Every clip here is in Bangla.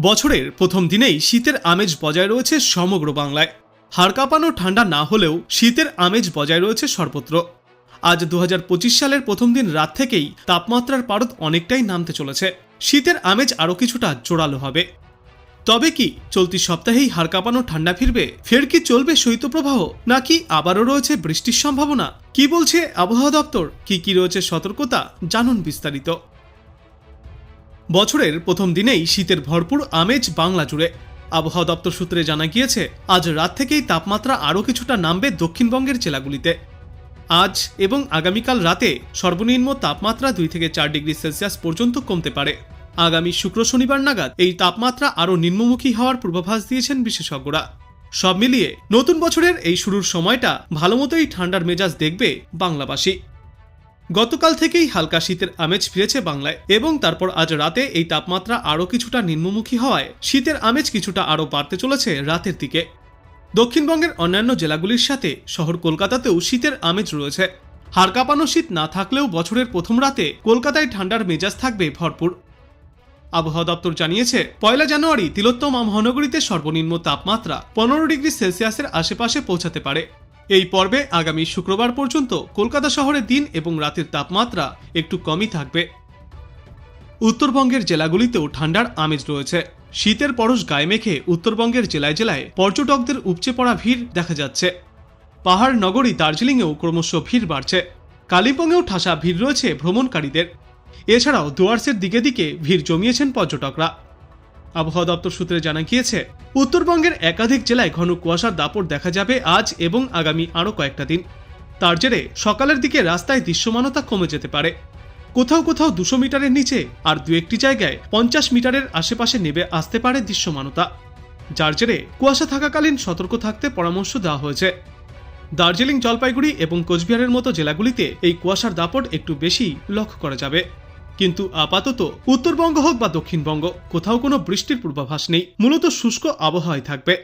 বছরের প্রথম দিনেই শীতের আমেজ বজায় রয়েছে সমগ্র বাংলায়। হাড় কাঁপানো ঠান্ডা না হলেও শীতের আমেজ বজায় রয়েছে সর্বত্র। আজ দু হাজার পঁচিশ সালের প্রথম দিন রাত থেকেই তাপমাত্রার পারদ অনেকটাই নামতে চলেছে। শীতের আমেজ আরও কিছুটা জোরালো হবে। তবে কি চলতি সপ্তাহেই হাড় কাঁপানো ঠান্ডা ফিরবে? ফের কি চলবে শৈত্যপ্রবাহ? নাকি আবারও রয়েছে বৃষ্টির সম্ভাবনা? কি বলছে আবহাওয়া দপ্তর? কি কি রয়েছে সতর্কতা? জানুন বিস্তারিত। বছরের প্রথম দিনেই শীতের ভরপুর আমেজ বাংলা জুড়ে। আবহাওয়া দপ্তর সূত্রে জানা গিয়েছে, আজ রাত থেকেই তাপমাত্রা আরও কিছুটা নামবে দক্ষিণবঙ্গের জেলাগুলিতে। আজ এবং আগামীকাল রাতে সর্বনিম্ন তাপমাত্রা দুই থেকে চার ডিগ্রি সেলসিয়াস পর্যন্ত কমতে পারে। আগামী শুক্র শনিবার নাগাদ এই তাপমাত্রা আরও নিম্নমুখী হওয়ার পূর্বাভাস দিয়েছেন বিশেষজ্ঞরা। সব মিলিয়ে নতুন বছরের এই শুরুর সময়টা ভালোমতোই ঠান্ডার মেজাজ দেখবে বাংলাবাসী। গতকাল থেকেই হালকা শীতের আমেজ ফিরেছে বাংলায় এবং তারপর আজ রাতে এই তাপমাত্রা আরও কিছুটা নিম্নমুখী হওয়ায় শীতের আমেজ কিছুটা আরও বাড়তে চলেছে রাতের দিকে। দক্ষিণবঙ্গের অন্যান্য জেলাগুলির সাথে শহর কলকাতাতেও শীতের আমেজ রয়েছে। হাড় কাঁপানো শীত না থাকলেও বছরের প্রথম রাতে কলকাতায় ঠান্ডার মেজাজ থাকবে ভরপুর। আবহাওয়া দপ্তর জানিয়েছে, পয়লা জানুয়ারি তিলোত্তমা মহানগরীতে সর্বনিম্ন তাপমাত্রা পনেরো ডিগ্রি সেলসিয়াসের আশেপাশে পৌঁছাতে পারে। এই পর্বে আগামী শুক্রবার পর্যন্ত কলকাতা শহরে দিন এবং রাতের তাপমাত্রা একটু কমই থাকবে। উত্তরবঙ্গের জেলাগুলিতেও ঠান্ডার আমেজ রয়েছে। শীতের পরশ গায়ে মেখে উত্তরবঙ্গের জেলায় জেলায় পর্যটকদের উপচে পড়া ভিড় দেখা যাচ্ছে। পাহাড়, নগরী, দার্জিলিংয়েও ক্রমশ ভিড় বাড়ছে। কালিম্পংয়েও ঠাসা ভিড় রয়েছে ভ্রমণকারীদের। এছাড়াও ডুয়ার্সের দিকে দিকে ভিড় জমিয়েছেন পর্যটকরা। আবহাওয়া দপ্তর সূত্রে জানা গিয়েছে, উত্তরবঙ্গের একাধিক জেলায় ঘন কুয়াশার দাপট দেখা যাবে আজ এবং আগামী আরও কয়েকটা দিন। তার জেরে সকালের দিকে রাস্তায় দৃশ্যমানতা কমে যেতে পারে। কোথাও কোথাও দুশো মিটারের নিচে আর দু একটি জায়গায় পঞ্চাশ মিটারের আশেপাশে নেবে আসতে পারে দৃশ্যমানতা। যার জেরে কুয়াশা থাকাকালীন সতর্ক থাকতে পরামর্শ দেওয়া হয়েছে। দার্জিলিং, জলপাইগুড়ি এবং কোচবিহারের মতো জেলাগুলিতে এই কুয়াশার দাপট একটু বেশি লক্ষ্য করা যাবে। কিন্তু আপাতত উত্তরবঙ্গ হোক বা দক্ষিণবঙ্গ, কোথাও কোনো বৃষ্টির পূর্বাভাস নেই। মূলত শুষ্ক আবহাওয়াই থাকবে।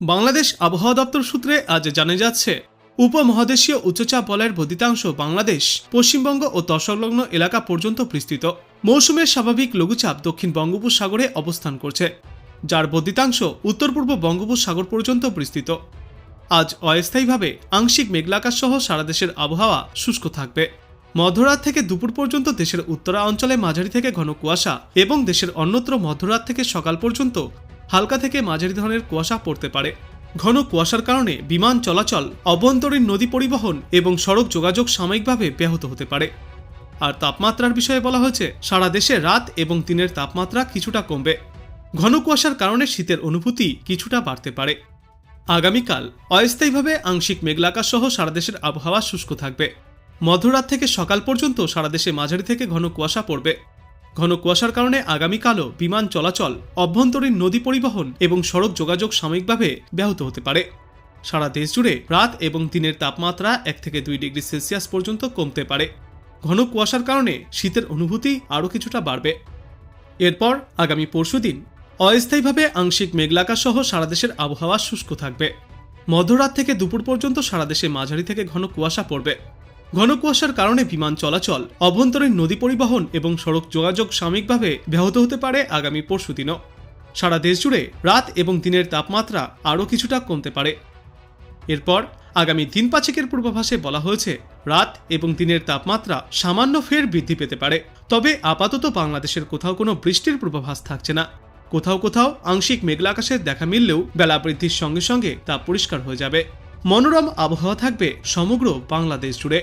বাংলাদেশ আবহাওয়া দপ্তর সূত্রে আজ জানা যাচ্ছে, উপমহাদেশীয় উচ্চচাপ বলয়ের বদিতাংশ বাংলাদেশ, পশ্চিমবঙ্গ ও তৎসংলগ্ন এলাকা পর্যন্ত বিস্তৃত। মৌসুমের স্বাভাবিক লঘুচাপ দক্ষিণ বঙ্গোপসাগরে অবস্থান করছে, যার বদিতাংশ উত্তর পূর্ব বঙ্গোপসাগর পর্যন্ত বিস্তৃত। আজ অস্থায়ীভাবে আংশিক মেঘলাকাশ সহ সারা দেশের আবহাওয়া শুষ্ক থাকবে। মধ্যরাত থেকে দুপুর পর্যন্ত দেশের উত্তরা অঞ্চলে মাঝারি থেকে ঘন কুয়াশা এবং দেশের অন্যত্র মধ্যরাত থেকে সকাল পর্যন্ত হালকা থেকে মাঝারি ধরনের কুয়াশা পড়তে পারে। ঘন কুয়াশার কারণে বিমান চলাচল, অভ্যন্তরীণ নদী পরিবহন এবং সড়ক যোগাযোগ সাময়িকভাবে ব্যাহত হতে পারে। আর তাপমাত্রার বিষয়ে বলা হয়েছে, সারা দেশে রাত এবং দিনের তাপমাত্রা কিছুটা কমবে। ঘন কুয়াশার কারণে শীতের অনুভূতি কিছুটা বাড়তে পারে। আগামীকাল অস্থায়ীভাবে আংশিক মেঘলাকাশ সহ সারা দেশের আবহাওয়া শুষ্ক থাকবে। মধ্যরাত থেকে সকাল পর্যন্ত সারা দেশে মাঝারি থেকে ঘন কুয়াশা পড়বে। ঘন কুয়াশার কারণে আগামীকালও বিমান চলাচল, অভ্যন্তরীণ নদী পরিবহন এবং সড়ক যোগাযোগ সাময়িকভাবে ব্যাহত হতে পারে। সারা দেশ জুড়ে রাত এবং দিনের তাপমাত্রা এক থেকে দুই ডিগ্রি সেলসিয়াস পর্যন্ত কমতে পারে। ঘন কুয়াশার কারণে শীতের অনুভূতি আরও কিছুটা বাড়বে। এরপর আগামী পরশুদিন অস্থায়ীভাবে আংশিক মেঘলাকা সহ সারা দেশের আবহাওয়া শুষ্ক থাকবে। মধ্যরাত থেকে দুপুর পর্যন্ত সারা দেশে মাঝারি থেকে ঘন কুয়াশা পড়বে। ঘন কুয়াশার কারণে বিমান চলাচল, অভ্যন্তরীণ নদী পরিবহন এবং সড়ক যোগাযোগ সাময়িকভাবে ব্যাহত হতে পারে আগামী পরশু দিনও। সারা দেশ জুড়ে রাত এবং দিনের তাপমাত্রা আরও কিছুটা কমতে পারে। এরপর আগামী দিন পাঁচেকের পূর্বাভাসে বলা হয়েছে, রাত এবং দিনের তাপমাত্রা সামান্য ফের বৃদ্ধি পেতে পারে। তবে আপাতত বাংলাদেশের কোথাও কোনো বৃষ্টির পূর্বাভাস থাকছে না। কোথাও কোথাও আংশিক মেঘলা আকাশের দেখা মিললেও বেলা বৃদ্ধির সঙ্গে সঙ্গে তা পরিষ্কার হয়ে যাবে। মনোরম আবহাওয়া থাকবে সমগ্র বাংলাদেশ জুড়ে।